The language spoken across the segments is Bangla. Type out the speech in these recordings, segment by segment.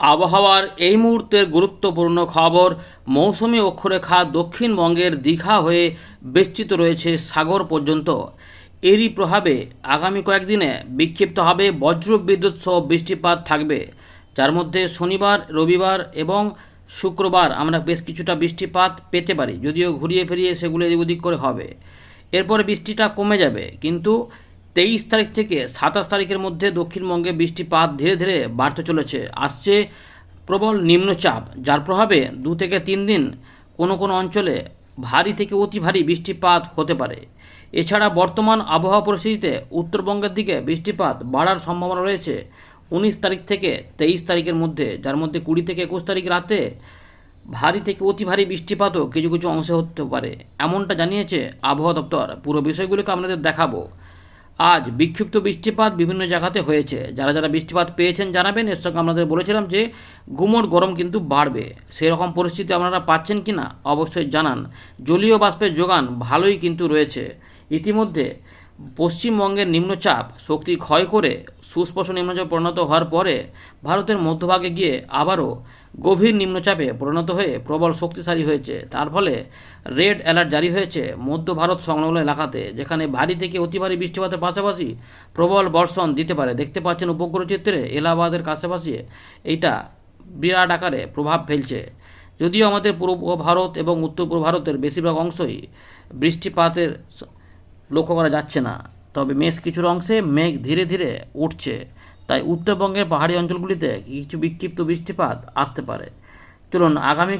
আবহাওয়ার এই মুহূর্তের গুরুত্বপূর্ণ খবর, মৌসুমি অক্ষরেখা দক্ষিণবঙ্গের দীঘা হয়ে বিস্তৃত রয়েছে সাগর পর্যন্ত। এরই প্রভাবে আগামী কয়েকদিনে বিক্ষিপ্ত হবে বজ্র বিদ্যুৎ সহ বৃষ্টিপাত থাকবে। যার মধ্যে শনিবার, রবিবার এবং শুক্রবার আমরা বেশ কিছুটা বৃষ্টিপাত পেতে পারি, যদিও ঘুরিয়ে ফিরিয়ে সেগুলো এদিক ওদিক করে হবে। এরপরে বৃষ্টিটা কমে যাবে, কিন্তু তেইশ তারিখ থেকে সাতাশ তারিখের মধ্যে দক্ষিণবঙ্গে বৃষ্টিপাত ধীরে ধীরে বাড়তে চলেছে। আসছে প্রবল নিম্নচাপ, যার প্রভাবে দু থেকে তিন দিন কোনো কোনো অঞ্চলে ভারী থেকে অতি ভারী বৃষ্টিপাত হতে পারে। এছাড়া বর্তমান আবহাওয়া পরিস্থিতিতে উত্তরবঙ্গের দিকে বৃষ্টিপাত বাড়ার সম্ভাবনা রয়েছে উনিশ তারিখ থেকে তেইশ তারিখের মধ্যে, যার মধ্যে কুড়ি থেকে একুশ তারিখ রাতে ভারী থেকে অতি ভারী বৃষ্টিপাতও কিছু কিছু অংশে হতে পারে। এমনটা জানিয়েছে আবহাওয়া দপ্তর। পুরো বিষয়গুলোকে আপনাদের দেখাবো। আজ বিক্ষিপ্ত বৃষ্টিপাত বিভিন্ন জায়গাতে হয়েছে। যারা যারা বৃষ্টিপাত পেয়েছেন জানাবেন। এর সঙ্গে আপনাদের বলেছিলাম যে, গুমোট গরম কিন্তু বাড়বে। সেরকম পরিস্থিতি আপনারা পাচ্ছেন কি না অবশ্যই জানান। জলীয় বাষ্পের যোগান ভালোই কিন্তু রয়েছে। ইতিমধ্যে পশ্চিমবঙ্গের নিম্নচাপ শক্তি ক্ষয় করে সুস্পষ্ট নিম্নচাপে পরিণত হওয়ার পরে ভারতের মধ্যভাগে গিয়ে আবারও গভীর নিম্নচাপে পরিণত হয়ে প্রবল শক্তিশালী হয়েছে। তার ফলে রেড অ্যালার্ট জারি হয়েছে মধ্য ভারত সংলগ্ন এলাকাতে, যেখানে ভারী থেকে অতি ভারী বৃষ্টিপাতের পাশাপাশি প্রবল বর্ষণ দিতে পারে। দেখতে পাচ্ছেন উপগ্রহ চিত্রে এলাহাবাদের কাছাকাছি এইটা বিরাট আকারে প্রভাব ফেলছে। যদিও আমাদের পূর্ব ভারত এবং উত্তর পূর্ব ভারতের বেশিরভাগ অংশই বৃষ্টিপাতের লক্ষ্য করা যাচ্ছে না, তবে বেশ কিছুর অংশে মেঘ ধীরে ধীরে উঠছে। তাই উত্তরবঙ্গের পাহাড়ি অঞ্চলগুলিতে কিছু বিক্ষিপ্ত বৃষ্টিপাত আসতে পারে। চলুন আগামী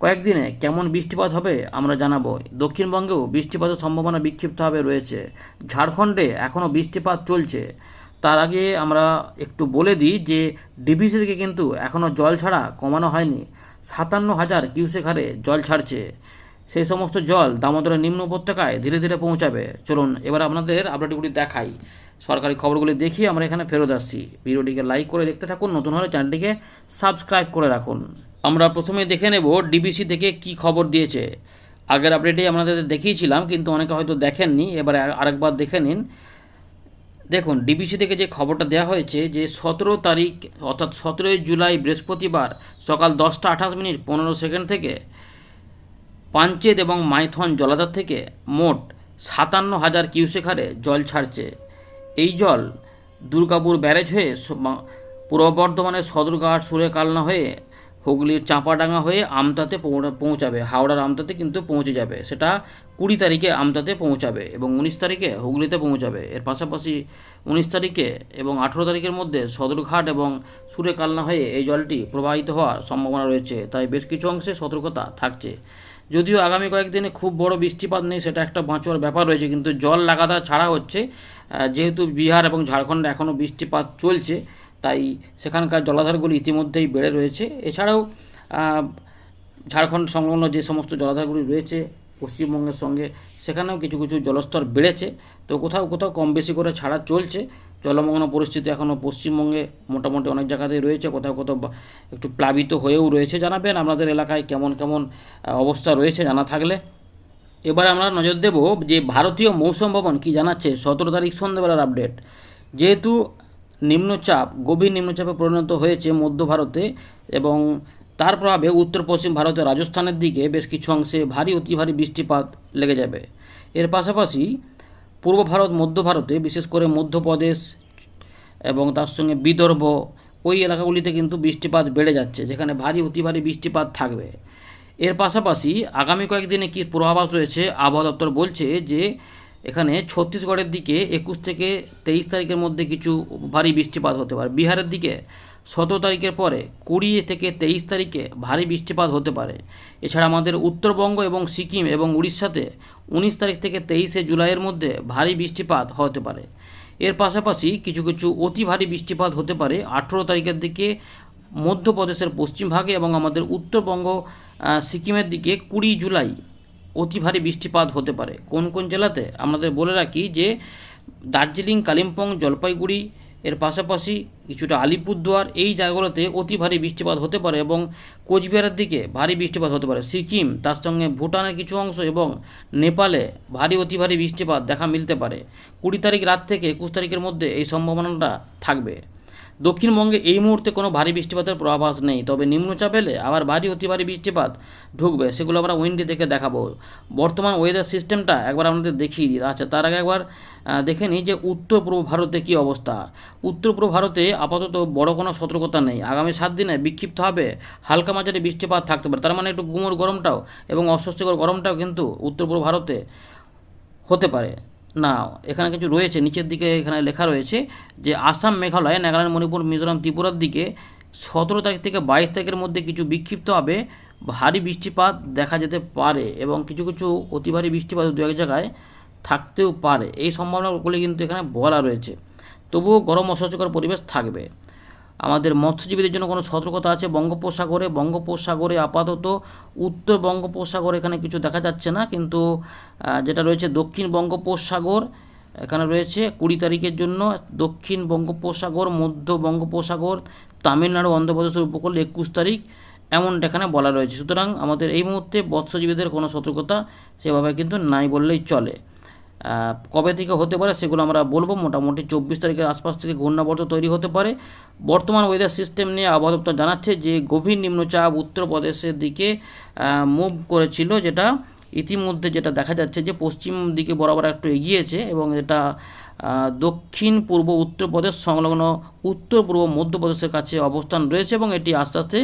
কয়েকদিনে কেমন বৃষ্টিপাত হবে আমরা জানাব। দক্ষিণবঙ্গেও বৃষ্টিপাতের সম্ভাবনা বিক্ষিপ্তভাবে রয়েছে। ঝাড়খণ্ডে এখনও বৃষ্টিপাত চলছে। তার আগে আমরা একটু বলে দিই যে ডিভিসি থেকে কিন্তু এখনও জল ছাড়া কমানো হয়নি। সাতান্ন হাজার কিউসেক হারে জল ছাড়ছে। সেই সমস্ত জল দামোদরের নিম্ন উপত্যকায় ধীরে ধীরে পৌঁছাবে। চলুন এবার আপনাদের আপডেটগুলি দেখাই। সরকারি খবরগুলি দেখিয়ে আমরা এখানে ফেরত আসছি। ভিডিওটিকে লাইক করে দেখতে থাকুন, নতুন হলে চ্যানেলটিকে সাবস্ক্রাইব করে রাখুন। আমরা প্রথমে দেখে নেব ডিবিসি থেকে কি খবর দিয়েছে। আগের আপডেটে আপনাদের দেখিয়েছিলাম, কিন্তু অনেকে হয়তো দেখেননি। এবারে আরেকবার দেখে নিন। দেখুন ডিবিসি থেকে যে খবরটা দেওয়া হয়েছে যে সতেরো তারিখ, অর্থাৎ সতেরোই জুলাই বৃহস্পতিবার সকাল দশটা আঠাশ মিনিট পনেরো সেকেন্ড থেকে পাঞ্চেত এবং মাইথন জলাধার থেকে মোট সাতান্ন হাজার কিউসেক হারে জল ছাড়ছে। এই জল দুর্গাপুর ব্যারেজ হয়ে পূর্ব বর্ধমানের সদরঘাট সুরেকালনা হয়ে হুগলির চাঁপাডাঙ্গা হয়ে আমতাতে পৌঁছাবে। হাওড়ার আমতাতে কিন্তু পৌঁছে যাবে। সেটা কুড়ি তারিখে আমতাতে পৌঁছাবে এবং উনিশ তারিখে হুগলিতে পৌঁছাবে। এর পাশাপাশি উনিশ তারিখে এবং আঠেরো তারিখের মধ্যে সদরঘাট এবং সুরেকালনা হয়ে এই জলটি প্রবাহিত হওয়ার সম্ভাবনা রয়েছে। তাই বেশ কিছু অংশে সতর্কতা থাকছে। যদিও আগামী কয়েকদিনে খুব বড় বৃষ্টিপাত নেই, সেটা একটা বাঁচোয়ার ব্যাপার রয়েছে, কিন্তু জল লাগাতার ছাড়া হচ্ছে। যেহেতু বিহার এবং ঝাড়খণ্ডে এখনও বৃষ্টিপাত চলছে, তাই সেখানকার জলাধারগুলি ইতিমধ্যেই বেড়ে রয়েছে। এছাড়াও ঝাড়খণ্ড সংলগ্ন যে সমস্ত জলাধারগুলি রয়েছে পশ্চিমবঙ্গের সঙ্গে, সেখানেও কিছু কিছু জলস্তর বেড়েছে। তো কোথাও কোথাও কম বেশি করে ছাড়া চলছে। জলমগ্ন পরিস্থিতি এখনও পশ্চিমবঙ্গে মোটামুটি অনেক জায়গাতেই রয়েছে, কোথাও কোথাও একটু প্লাবিত হয়েও রয়েছে। জানাবেন আপনাদের এলাকায় কেমন কেমন অবস্থা রয়েছে জানা থাকলে। এবার আমরা নজর দেব যে ভারতীয় মৌসুম ভবন কি জানাচ্ছে সতেরো তারিখ সন্ধ্যেবেলার আপডেট। যেহেতু নিম্নচাপ, গভীর নিম্নচাপে পরিণত হয়েছে মধ্য ভারতে এবং তার প্রভাবে উত্তর পশ্চিম ভারতের রাজস্থানের দিকে বেশ কিছু অংশে ভারী, অতি ভারী বৃষ্টিপাত লেগে যাবে। এর পাশাপাশি পূর্ব ভারত, মধ্য ভারতে, বিশেষ করে মধ্যপ্রদেশ এবং তার সঙ্গে বিদর্ভ, ওই এলাকাগুলিতে কিন্তু বৃষ্টিপাত বেড়ে যাচ্ছে, যেখানে ভারী, অতি ভারী বৃষ্টিপাত থাকবে। এর পাশাপাশি আগামী কয়েকদিনে কী পূর্বাভাস রয়েছে? আবহাওয়া দপ্তর বলছে যে, এখানে ছত্তিশগড়ের দিকে একুশ থেকে তেইশ তারিখের মধ্যে কিছু ভারী বৃষ্টিপাত হতে পারে। বিহারের দিকে সতেরো তারিখের পরে কুড়ি থেকে তেইশ তারিখে ভারী বৃষ্টিপাত হতে পারে। এছাড়া আমাদের উত্তরবঙ্গ এবং সিকিম এবং উড়িষ্যাতে উনিশ তারিখ থেকে তেইশে জুলাইয়ের মধ্যে ভারী বৃষ্টিপাত হতে পারে। এর পাশাপাশি কিছু কিছু অতি ভারী বৃষ্টিপাত হতে পারে। আঠেরো তারিখের দিকে মধ্যপ্রদেশের পশ্চিম ভাগে এবং আমাদের উত্তরবঙ্গ সিকিমের দিকে কুড়ি জুলাই অতি ভারী বৃষ্টিপাত হতে পারে। কোন কোন জেলাতে আমাদের বলে রাখি যে, দার্জিলিং, কালিম্পং, জলপাইগুড়ি এর পাশাপাশি কিছুটা আলিপুরদুয়ার এই জায়গাগুলোতে অতি ভারী বৃষ্টিপাত হতে পারে এবং কোচবিহারের দিকে ভারী বৃষ্টিপাত হতে পারে। সিকিম, তার সঙ্গে ভুটানের কিছু অংশ এবং নেপালে ভারী, অতি ভারী বৃষ্টিপাত দেখা মিলতে পারে। কুড়ি তারিখ রাত থেকে একুশ তারিখের মধ্যে এই সম্ভাবনাটা থাকবে। দক্ষিণবঙ্গে এই মুহূর্তে কোনো ভারী বৃষ্টিপাতের পূর্বাভাস নেই, তবে নিম্নচাপ এলে আবার ভারী অতি ভারী বৃষ্টিপাত ঢুকবে, সেগুলো আমরা উইন্ডি থেকে দেখাবো। বর্তমান ওয়েদার সিস্টেমটা একবার আপনাদের দেখিয়ে দিই। আচ্ছা তার আগে একবার দেখে নিই যে উত্তর পূর্ব ভারতে কী অবস্থা। উত্তর পূর্ব ভারতে আপাতত বড় কোনো সতর্কতা নেই। আগামী সাত দিনে বিক্ষিপ্ত হবে হালকা মাঝারি বৃষ্টিপাত থাকতে পারে। তার মানে একটু গুমোর গরমটাও এবং অস্বস্তিকর গরমটাও কিন্তু উত্তর পূর্ব ভারতে হতে পারে। না, এখানে কিছু রয়েছে, নিচের দিকে এখানে লেখা রয়েছে যে আসাম মেঘালয়, নাগাল্যান্ড, মণিপুর, মিজোরাম, ত্রিপুরার দিকে সতেরো তারিখ থেকে বাইশ তারিখের মধ্যে কিছু বিক্ষিপ্ত হবে। ভারী বৃষ্টিপাত দেখা যেতে পারে এবং কিছু কিছু অতি ভারী বৃষ্টিপাত দু এক জায়গায় থাকতেও পারে। এই সম্ভাবনাগুলি কিন্তু এখানে বলা রয়েছে। তবুও গরম অস্বস্তিকর পরিবেশ থাকবে। আমাদের মৎস্যজীবীদের জন্য কোনো সতর্কতা আছে? বঙ্গোপসাগরে বঙ্গোপসাগরে আপাতত। উত্তর বঙ্গোপসাগর এখানে কিছু দেখা যাচ্ছে না, কিন্তু যেটা রয়েছে দক্ষিণ বঙ্গোপসাগর, এখানে রয়েছে কুড়ি তারিখের জন্য দক্ষিণ বঙ্গোপসাগর, মধ্য বঙ্গোপসাগর, তামিলনাড়ু অন্ধ্রপ্রদেশের উপকূল একুশ তারিখ, এমনটা এখানে বলা রয়েছে। সুতরাং আমাদের এই মুহূর্তে মৎস্যজীবীদের কোনো সতর্কতা সেভাবে কিন্তু নাই বললেই চলে। কবে থেকে হতে পারে সেগুলো আমরা বলব। মোটামুটি চব্বিশ তারিখের আশপাশ থেকে ঘূর্ণাবর্ত তৈরি হতে পারে। বর্তমান ওয়েদার সিস্টেম নিয়ে আবহাওয়া দপ্তর জানাচ্ছে যে, গভীর নিম্নচাপ উত্তরপ্রদেশের দিকে মুভ করেছিল যেটা ইতিমধ্যে যেটা দেখা যাচ্ছে যে, পশ্চিম দিকে বরাবর একটু এগিয়েছে এবং এটা দক্ষিণ পূর্ব উত্তরপ্রদেশ সংলগ্ন উত্তর পূর্ব মধ্যপ্রদেশের কাছে অবস্থান রয়েছে এবং এটি আস্তে আস্তে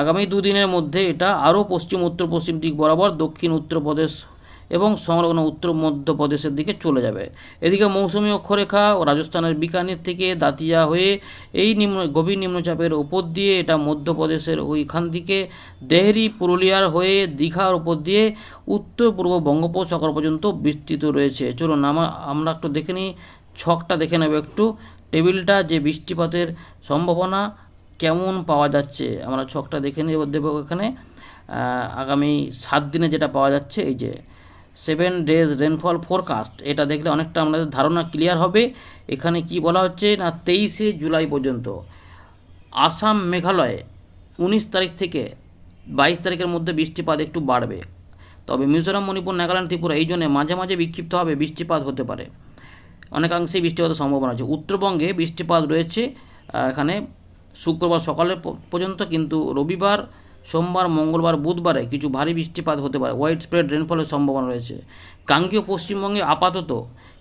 আগামী দুদিনের মধ্যে এটা আরও পশ্চিম উত্তর পশ্চিম দিক বরাবর দক্ষিণ উত্তরপ্রদেশ এবং সংলগ্ন উত্তর মধ্যপ্রদেশের দিকে চলে যাবে। এদিকে মৌসুমী অক্ষরেখা ও রাজস্থানের বিকানির থেকে দাতিয়া হয়ে এই নিম্ন, গভীর নিম্নচাপের ওপর দিয়ে এটা মধ্যপ্রদেশের ওইখান থেকে দেহরি, পুরুলিয়ার হয়ে দীঘার ওপর দিয়ে উত্তর পূর্ব বঙ্গোপসাগর পর্যন্ত বিস্তৃত রয়েছে। চলুন আমার আমরা একটু দেখে নিই, ছকটা দেখে নেব একটু। টেবিলটা যে বৃষ্টিপাতের সম্ভাবনা কেমন পাওয়া যাচ্ছে, আমরা ছকটা দেখে নেব দেবো এখানে। আগামী সাত দিনে যেটা পাওয়া যাচ্ছে, এই যে সেভেন ডেজ রেনফল ফোরকাস্ট। এটা দেখলে অনেকটা আমাদের ধারণা ক্লিয়ার হবে। এখানে কি বলা হচ্ছে না, তেইশে জুলাই পর্যন্ত। আসাম মেঘালয়ে উনিশ তারিখ থেকে বাইশ তারিখের মধ্যে বৃষ্টিপাত একটু বাড়বে। তবে মিজোরাম, মণিপুর, নাগাল্যান্ড, ত্রিপুরা এই জন্য মাঝে মাঝে বিক্ষিপ্ত হবে, বৃষ্টিপাত হতে পারে। অনেকাংশেই বৃষ্টিপাতের সম্ভাবনা আছে। উত্তরবঙ্গে বৃষ্টিপাত রয়েছে এখানে শুক্রবার সকালে পর্যন্ত, কিন্তু রবিবার সোমবার, মঙ্গলবার, বুধবারে কিছু ভারী বৃষ্টিপাত হতে পারে। হোয়াইট স্প্রেড রেনফলের সম্ভাবনা রয়েছে। গাঙ্গীয় পশ্চিমবঙ্গে আপাতত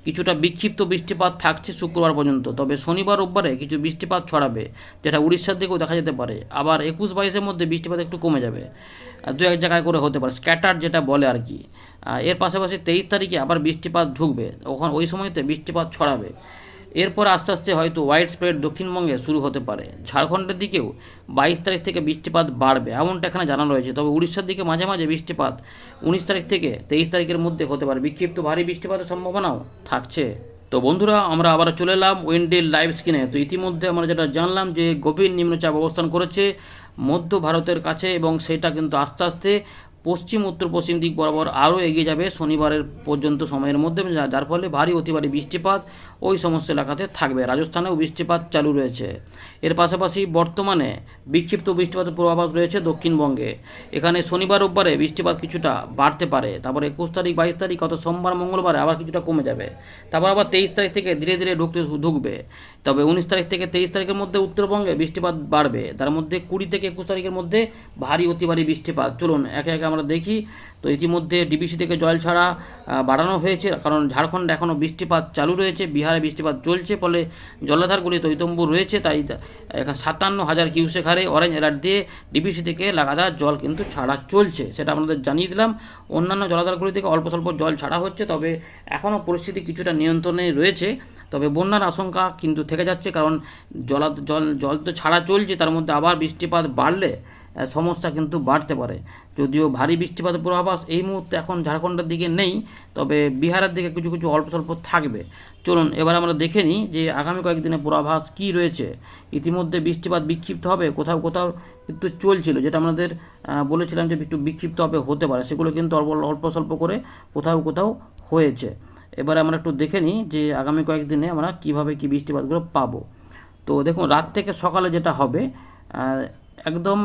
কিছুটা বিক্ষিপ্ত বৃষ্টিপাত থাকছে শুক্রবার পর্যন্ত, তবে শনিবার, রোববারে কিছু বৃষ্টিপাত ছড়াবে, যেটা উড়িষ্যার দিকেও দেখা যেতে পারে। আবার একুশ বাইশের মধ্যে বৃষ্টিপাত একটু কমে যাবে। দু এক জায়গায় করে হতে পারে। স্ক্যাটার যেটা বলে আর কি। এর পাশাপাশি তেইশ তারিখে আবার বৃষ্টিপাত ঢুকবে। ওখান ওই সময়তে বৃষ্টিপাত ছড়াবে। এরপর আস্তে আস্তে হয়তো হোয়াইট স্প্রেড দক্ষিণবঙ্গে শুরু হতে পারে। ঝাড়খণ্ডের দিকেও বাইশ তারিখ থেকে বৃষ্টিপাত বাড়বে, এমনটা এখানে জানানো রয়েছে। তবে উড়িষ্যার দিকে মাঝে মাঝে বৃষ্টিপাত উনিশ তারিখ থেকে তেইশ তারিখের মধ্যে হতে পারে। বিক্ষিপ্ত ভারী বৃষ্টিপাতের সম্ভাবনাও থাকছে। তো বন্ধুরা, আমরা আবার চলে এলাম উইন্ডের লাইভ স্ক্রিনে তো ইতিমধ্যে আমরা যেটা জানলাম যে গভীর নিম্নচাপ অবস্থান করেছে মধ্য ভারতের কাছে এবং সেটা কিন্তু আস্তে আস্তে পশ্চিম, উত্তর, পশ্চিম দিক বরাবর আরও এগিয়ে যাবে শনিবারের পর্যন্ত সময়ের মধ্যে। যার ফলে ভারী অতি ভারী বৃষ্টিপাত ওই সমস্ত এলাকাতে থাকবে। রাজস্থানেও বৃষ্টিপাত চালু রয়েছে। এর পাশাপাশি বর্তমানে বিক্ষিপ্ত বৃষ্টিপাতের পূর্বাভাস রয়েছে দক্ষিণবঙ্গে। এখানে শনিবার, রোববারে বৃষ্টিপাত কিছুটা বাড়তে পারে। তারপর একুশ তারিখ, বাইশ তারিখ অত সোমবার, মঙ্গলবারে আবার কিছুটা কমে যাবে। তারপর আবার তেইশ তারিখ থেকে ধীরে ধীরে ঢুকতে ঢুকবে। তবে উনিশ তারিখ থেকে তেইশ তারিখের মধ্যে উত্তরবঙ্গে বৃষ্টিপাত বাড়বে। তার মধ্যে কুড়ি থেকে একুশ তারিখের মধ্যে ভারী অতি ভারী বৃষ্টিপাত। চলুন, একে একে আমরা দেখি। তো ইতিমধ্যে ডিবিসি থেকে জল ছাড়া বাড়ানো হয়েছে। কারণ ঝাড়খণ্ডে এখনও বৃষ্টিপাত চালু রয়েছে। বিহারে বৃষ্টিপাত চলছে, ফলে জলাধারগুলি তৈতম্বু রয়েছে, তাই সাতান্ন হাজার কিউসেক হারে অরেঞ্জ অ্যালার্ট দিয়ে ডিবিসি থেকে লাগাতার জল কিন্তু ছাড়া চলছে। সেটা আপনাদের জানিয়ে দিলাম। অন্যান্য জলাধারগুলি থেকে অল্প স্বল্প জল ছাড়া হচ্ছে, তবে এখনও পরিস্থিতি কিছুটা নিয়ন্ত্রণে রয়েছে। তবে বন্যার আশঙ্কা কিন্তু থেকে যাচ্ছে, কারণ জলা জল জল তো ছাড়া চলছে, তার মধ্যে আবার বৃষ্টিপাত বাড়লে সমস্যা কিন্তু বাড়তে পারে। যদিও ভারী বৃষ্টিপাতের পূর্বাভাস এই মুহূর্তে এখন ঝাড়খণ্ডের দিকে নেই, তবে বিহারের দিকে কিছু কিছু অল্প স্বল্প থাকবে। চলুন, এবার আমরা দেখে নিই যে আগামী কয়েকদিনের পূর্বাভাস কী রয়েছে। ইতিমধ্যে বৃষ্টিপাত বিক্ষিপ্ত হবে, কোথাও কোথাও কিন্তু চলছিল, যেটা আমাদের বলেছিলাম যে একটু বিক্ষিপ্ত হবে হতে পারে। সেগুলো কিন্তু অল্প অল্প স্বল্প করে কোথাও কোথাও হয়েছে। এবারে আমরা একটু দেখে নিই যে আগামী কয়েকদিনে আমরা কীভাবে কি বৃষ্টিপাতগুলো পাবো। তো দেখুন, রাত থেকে সকালে যেটা হবে একদম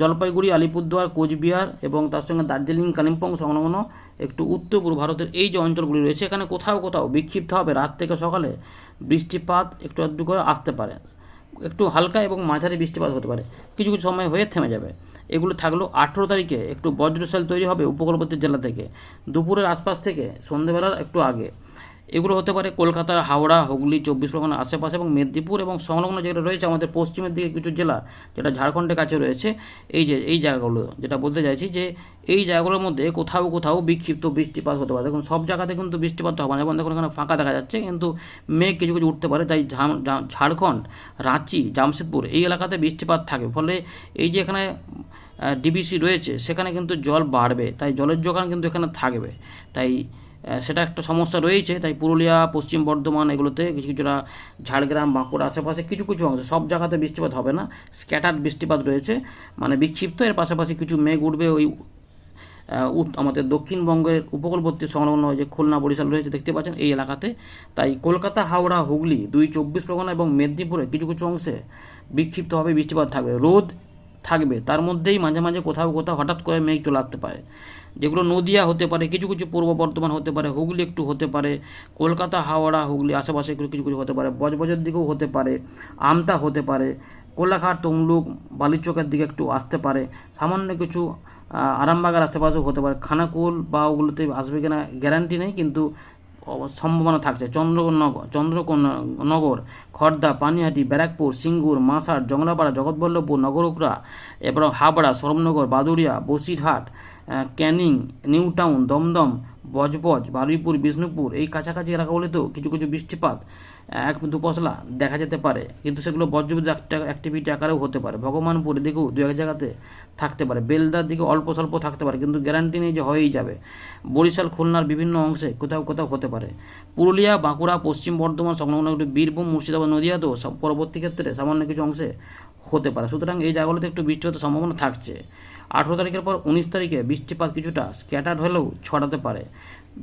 জলপাইগুড়ি, আলিপুরদুয়ার, কোচবিহার এবং তার সঙ্গে দার্জিলিং, কালিম্পং সংলগ্ন একটু উত্তর পূর্ব ভারতের এই যে অঞ্চলগুলি রয়েছে, এখানে কোথাও কোথাও বিক্ষিপ্ত হবে রাত থেকে সকালে বৃষ্টিপাত একটু আধটু করে আসতে পারে। একটু হালকা এবং মাঝারি বৃষ্টিপাত হতে পারে। কিছু কিছু সময় হয়ে থেমে যাবে। এগুলো থাকল আঠেরো তারিখে একটু বজ্রশাল তৈরি হবে উপকূলবর্তী জেলা থেকে। দুপুরের আশপাশ থেকে সন্ধেবেলার একটু আগে। এগুলো হতে পারে কলকাতা হাওড়া, হুগলি, চব্বিশ পরগনার আশেপাশে এবং মেদিনীপুর এবং সংলগ্ন যেগুলো রয়েছে আমাদের পশ্চিমের দিকে কিছু জেলা যেটা ঝাড়খণ্ডের কাছে রয়েছে, এই যে, এই জায়গাগুলো যেটা বলতে চাইছি যে এই জায়গাগুলোর মধ্যে কোথাও কোথাও বিক্ষিপ্ত বৃষ্টিপাত হতে পারে। দেখুন, সব জায়গাতে কিন্তু বৃষ্টিপাত হবে না। এবং দেখুন, এখানে ফাঁকা দেখা যাচ্ছে, কিন্তু মেঘ কিছু কিছু উঠতে পারে। তাই ঝাড়খণ্ড, রাঁচি, জামশেদপুর এই এলাকাতে বৃষ্টিপাত থাকে। ফলে এই যে এখানে ডিবিসি রয়েছে, সেখানে কিন্তু জল বাড়বে। তাই জলের যোগান কিন্তু এখানে থাকবে। তাই সেটা একটা সমস্যা রয়েছে। তাই পুরুলিয়া, পশ্চিম বর্ধমান এগুলোতে কিছু কিছুটা ঝাড়গ্রাম, বাঁকুড়া আশেপাশে কিছু কিছু অংশে, সব জায়গাতে বৃষ্টিপাত হবে না স্ক্যাটার্ড বৃষ্টিপাত রয়েছে মানে বিক্ষিপ্ত। এর পাশাপাশি কিছু মেঘ উঠবে ওই আমাদের দক্ষিণবঙ্গের উপকূলবর্তী সংলগ্ন যে খুলনা বরিশাল রয়েছে, দেখতে পাচ্ছেন এই এলাকাতে। তাই কলকাতা, হাওড়া, হুগলি দুই চব্বিশ পরগনা এবং মেদিনীপুরে কিছু কিছু অংশে বিক্ষিপ্তভাবে বৃষ্টিপাত থাকবে। রোদ থাকবে, তার মধ্যেই মাঝে মাঝে কোথাও কোথাও হঠাৎ করে মেঘ চলে আসতে পারে। যেগুলো নদিয়া হতে পারে, কিছু কিছু পূর্ব বর্ধমান হতে পারে, হুগলি একটু হতে পারে, কলকাতা, হাওড়া, হুগলি আশেপাশে একটু কিছু কিছু হতে পারে, বজবজের দিকেও হতে পারে, আমতা হতে পারে, কোলাঘাট, তমলুক, বালিচকের দিকে একটু আসতে পারে, সামান্য কিছু আরামবাগের আশেপাশেও হতে পারে, খানাকুল বা ওগুলোতে আসবে কিনা গ্যারান্টি নেই, কিন্তু সম্ভাবনা থাকছে। চন্দ্রনগর চন্দ্রনগর খর্দা, পানিহাটি, ব্যারাকপুর, সিঙ্গুর, মাসার, জংলাপাড়া, জগৎবল্লভপুর নগরুকরা এবং হাবড়া সরমনগর বাদুড়িয়া, বসিরহাট ক্যানিং নিউ টাউন দমদম, বজবজ, বারুইপুর, বিষ্ণুপুর, এই কাছাকাছি এলাকাগুলিতেও কিছু কিছু বৃষ্টিপাত এক দু পশলা দেখা যেতে পারে। কিন্তু সেগুলো বজ্রবিদ্যুৎ অ্যাক্টিভিটি আকারেও হতে পারে। ভগবানপুর দিকেও দু এক জায়গাতে থাকতে পারে। বেলদার দিকে অল্প স্বল্প থাকতে পারে, কিন্তু গ্যারান্টি নেই যে হয়েই যাবে। বরিশাল, খুলনার বিভিন্ন অংশে কোথাও কোথাও হতে পারে। পুরুলিয়া, বাঁকুড়া, পশ্চিম বর্ধমান সংলগ্ন বীরভূম, মুর্শিদাবাদ, নদীয়াতেও পরবর্তী ক্ষেত্রে সামান্য কিছু অংশে হতে পারে। সুতরাং এই জায়গাগুলোতে একটু বৃষ্টি হতে সম্ভাবনা থাকছে। আঠেরো তারিখের পর উনিশ তারিখে বৃষ্টিপাত কিছুটা স্ক্যাটার্ড হলেও ছড়াতে পারে।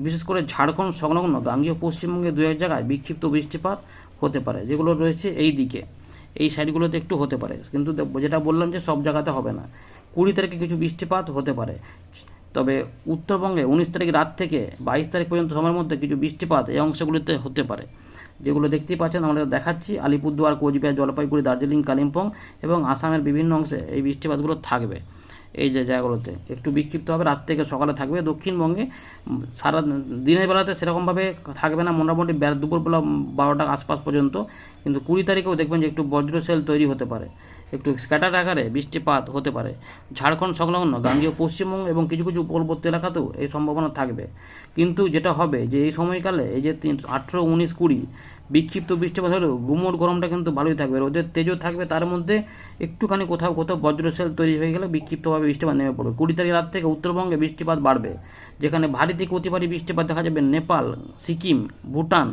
বিশেষ করে ঝাড়খণ্ড সংলগ্ন গাঙ্গীয় পশ্চিমবঙ্গে দু এক জায়গায় বিক্ষিপ্ত বৃষ্টিপাত হতে পারে, যেগুলো রয়েছে এই দিকে। এই সাইডগুলোতে একটু হতে পারে। কিন্তু যেটা বললাম যে সব জায়গাতে হবে না। কুড়ি তারিখে কিছু বৃষ্টিপাত হতে পারে। তবে উত্তরবঙ্গে উনিশ তারিখ রাত থেকে বাইশ তারিখ পর্যন্ত সময়ের মধ্যে কিছু বৃষ্টিপাত এই অংশগুলিতে হতে পারে। যেগুলো দেখতেই পাচ্ছেন, আমরা দেখাচ্ছি আলিপুরদুয়ার, কোচবিহার, জলপাইগুড়ি, দার্জিলিং, কালিম্পং এবং আসামের বিভিন্ন অংশে এই বৃষ্টিপাতগুলো থাকবে। এই যে জায়গাগুলোতে। একটু বিক্ষিপ্ত হবে, রাত থেকে সকালে থাকবে, দক্ষিণবঙ্গে সারা দিনের বেলাতে সেরকমভাবে থাকবে না, মোটামুটি দুপুরবেলা বারোটা আশপাশ পর্যন্ত। কিন্তু কুড়ি তারিখেও দেখবেন যে একটু বজ্রশেল তৈরি হতে পারে। একটু স্ক্যাটার আকারে বৃষ্টিপাত হতে পারে। ঝাড়খণ্ড সংলগ্ন গাঙ্গীয় পশ্চিমবঙ্গ এবং কিছু কিছু উপকূলবর্তী এলাকাতেও এই সম্ভাবনা থাকবে। কিন্তু যেটা হবে যে এই সময়কালে এই যে তিন, আঠেরো, উনিশ, কুড়ি বিক্ষিপ্ত বৃষ্টিপাত হলেও গুমোট গরমটা কিন্তু ভালোই থাকবে। রোদের তেজও থাকবে, তার মধ্যে একটুখানি কোথাও কোথাও বজ্রশেল তৈরি হয়ে গেলে বিক্ষিপ্তভাবে বৃষ্টিপাত নেমে পড়বে। কুড়ি তারিখ রাত থেকে উত্তরবঙ্গে বৃষ্টিপাত বাড়বে, যেখানে ভারী থেকে অতি ভারী বৃষ্টিপাত দেখা যাবে নেপাল, সিকিম, ভুটান,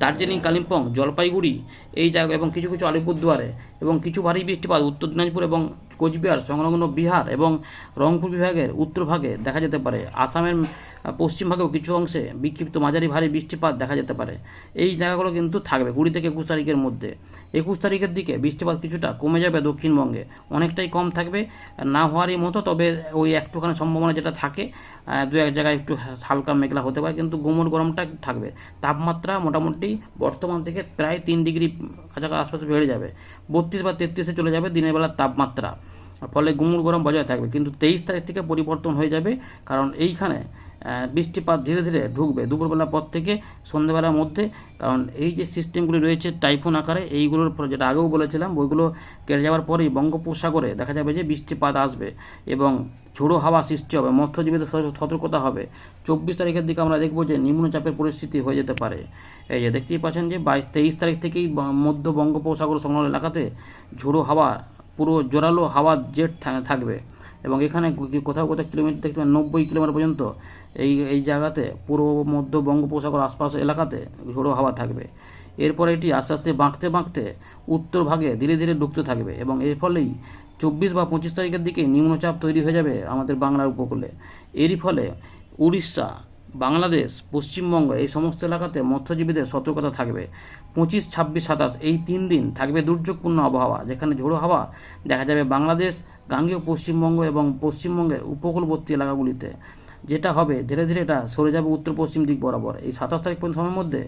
দার্জিলিং, কালিম্পং, জলপাইগুড়ি এই জায়গা এবং কিছু কিছু আলিপুরদুয়ারে এবং কিছু ভারী বৃষ্টিপাত উত্তর দিনাজপুর এবং কোচবিহার, সংলগ্ন বিহার এবং রংপুর বিভাগের উত্তর ভাগে দেখা যেতে পারে। আসামের আহ, পশ্চিম ভাগেও কিছু অংশে বিক্ষিপ্ত মাঝারি ভারী বৃষ্টিপাত দেখা যেতে পারে। এই জায়গাগুলো কিন্তু থাকবে কুড়ি থেকে একুশ তারিখের মধ্যে। একুশ তারিখের দিকে বৃষ্টিপাত কিছুটা কমে যাবে দক্ষিণবঙ্গে। অনেকটাই কম থাকবে না হওয়ারই মতো তবে ওই একটুখানি সম্ভাবনা যেটা থাকে দু এক জায়গায় একটু হালকা মেঘলা হতে পারে কিন্তু গুমোট গরমটা থাকবে। তাপমাত্রা মোটামুটি বর্তমান থেকে প্রায় তিন ডিগ্রি কাছাকাছি আশপাশে বেড়ে যাবে। বত্রিশ বা তেত্রিশে চলে যাবে দিনের বেলার তাপমাত্রা। ফলে গুমুর গরম বজায় থাকবে। কিন্তু তেইশ তারিখ থেকে পরিবর্তন হয়ে যাবে কারণ এইখানে বৃষ্টিপাত ধীরে ধীরে ঢুকবে দুপুরবেলার পর থেকে সন্ধ্যেবেলার মধ্যে। কারণ এই যে সিস্টেমগুলি রয়েছে টাইফুন আকারে, এইগুলোর যেটা আগেও বলেছিলাম, ওইগুলো কেটে যাওয়ার পরেই বঙ্গোপসাগরে দেখা যাবে যে বৃষ্টিপাত আসবে এবং ঝোড়ো হাওয়া সৃষ্টি হবে, মৎস্যজীবীদের সত- সতর্কতা হবে। চব্বিশ তারিখের দিকে আমরা দেখব যে নিম্নচাপের পরিস্থিতি হয়ে যেতে পারে। এই যে দেখতেই পাচ্ছেন যে বাইশ, তেইশ তারিখ থেকেই মধ্য বঙ্গোপসাগর সংলগ্ন এলাকাতে ঝোড়ো হাওয়া, পুরো জোরালো হাওয়া জেট থাকবে। এবং এখানে কোথাও কোথাও কিলোমিটার পাবেন নব্বই কিলোমিটার পর্যন্ত এই এই জায়গাতে, পূর্ব, মধ্য বঙ্গোপসাগর আশপাশ এলাকাতে ঝোড়ো হাওয়া থাকবে। এরপর এটি আস্তে আস্তে বাঁকতে বাঁকতে উত্তর ভাগে ধীরে ধীরে ঢুকতে থাকবে এবং এর ফলেই চব্বিশ বা পঁচিশ তারিখের দিকে নিম্নচাপ তৈরি হয়ে যাবে আমাদের বাংলার উপকূলে। এরই ফলে উড়িষ্যা, বাংলাদেশ, পশ্চিমবঙ্গ এই সমস্ত এলাকাতে মৎস্যজীবীদের সতর্কতা থাকবে। পঁচিশ, ছাব্বিশ, সাতাশ এই তিন দিন থাকবে দুর্যোগপূর্ণ আবহাওয়া, যেখানে ঝোড়ো হাওয়া দেখা যাবে বাংলাদেশ, গাঙ্গেয় পশ্চিমবঙ্গ এবং পশ্চিমবঙ্গের উপকূলবর্তী এলাকাগুলিতে। যেটা হবে, ধীরে ধীরে এটা সরে যাবে উত্তর পশ্চিম দিক বরাবর। এই সাতাশ তারিখ পর্যন্ত সময়ের মধ্যে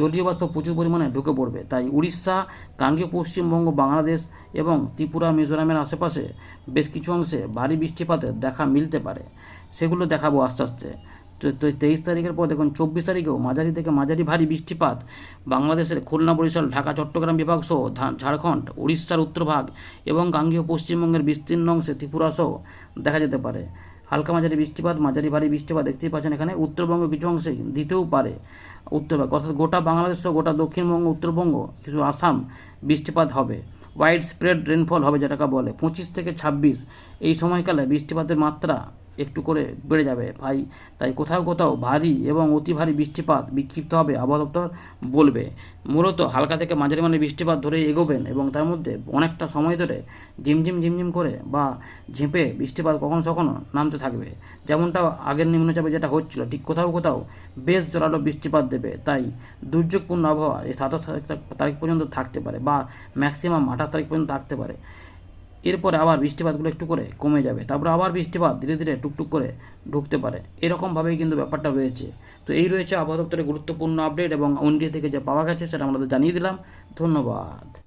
জলীয় বাষ্প প্রচুর পরিমাণে ঢুকে পড়বে। তাই উড়িষ্যা, গাঙ্গীয় পশ্চিমবঙ্গ, বাংলাদেশ এবং ত্রিপুরা, মিজোরামের আশেপাশে বেশ কিছু অংশে ভারী বৃষ্টিপাতের দেখা মিলতে পারে। সেগুলো দেখাবো আস্তে আস্তে। তো তেইশ তারিখের পর দেখুন, চব্বিশ তারিখেও মাঝারি থেকে মাঝারি ভারী বৃষ্টিপাত বাংলাদেশের খুলনা, বরিশাল, ঢাকা, চট্টগ্রাম বিভাগ সহ ঝাড়খণ্ড, উড়িষ্যার উত্তরভাগ এবং গাঙ্গীয় পশ্চিমবঙ্গের বিস্তীর্ণ অংশে ত্রিপুরা সহ দেখা যেতে পারে। হালকা মাঝারি বৃষ্টিপাত, মাঝারি ভারী বৃষ্টিপাত দেখতেই পাচ্ছেন এখানে। উত্তরবঙ্গ কিছু অংশে দিতেও পারে উত্তরবঙ্গ অর্থাৎ গোটা বাংলাদেশ গোটা দক্ষিণবঙ্গ, উত্তরবঙ্গ, কিছু আসাম বৃষ্টিপাত হবে। ওয়াইড স্প্রেড রেনফল হবে যেটাকে বলে। পঁচিশ থেকে ছাব্বিশ এই সময়কালে বৃষ্টিপাতের মাত্রা একটু করে বেড়ে যাবে। ভাই, তাই কোথাও কোথাও ভারী এবং অতি ভারী বৃষ্টিপাত বিক্ষিপ্ত হবে, আবহাওয়া দপ্তর বলবে। মূলত হালকা থেকে মাঝারি মানে বৃষ্টিপাত ধরে এগোবেন এবং তার মধ্যে অনেকটা সময় ধরে ঝিমঝিম ঝিমঝিম করে বা ঝেঁপে বৃষ্টিপাত কখনো কখনো নামতে থাকবে। যেমনটা আগের নিম্নচাপে যেটা হচ্ছিল, ঠিক কোথাও কোথাও বেশ জোরালো বৃষ্টিপাত দেবে। তাই দুর্যোগপূর্ণ আবহাওয়া এই সাতাশ তারিখ পর্যন্ত থাকতে পারে বা ম্যাক্সিমাম আঠাশ তারিখ পর্যন্ত থাকতে পারে। এরপরে আবার বৃষ্টিপাতগুলো একটু করে কমে যাবে। তারপরে আবার বৃষ্টিপাত ধীরে ধীরে টুকটুক করে ঢুকতে পারে। এরকমভাবেই কিন্তু ব্যাপারটা রয়েছে। তো এই রয়েছে আবহাওয়া দপ্তরের গুরুত্বপূর্ণ আপডেট এবং অন্ডিয়া থেকে যা পাওয়া গেছে সেটা আমরা জানিয়ে দিলাম। ধন্যবাদ।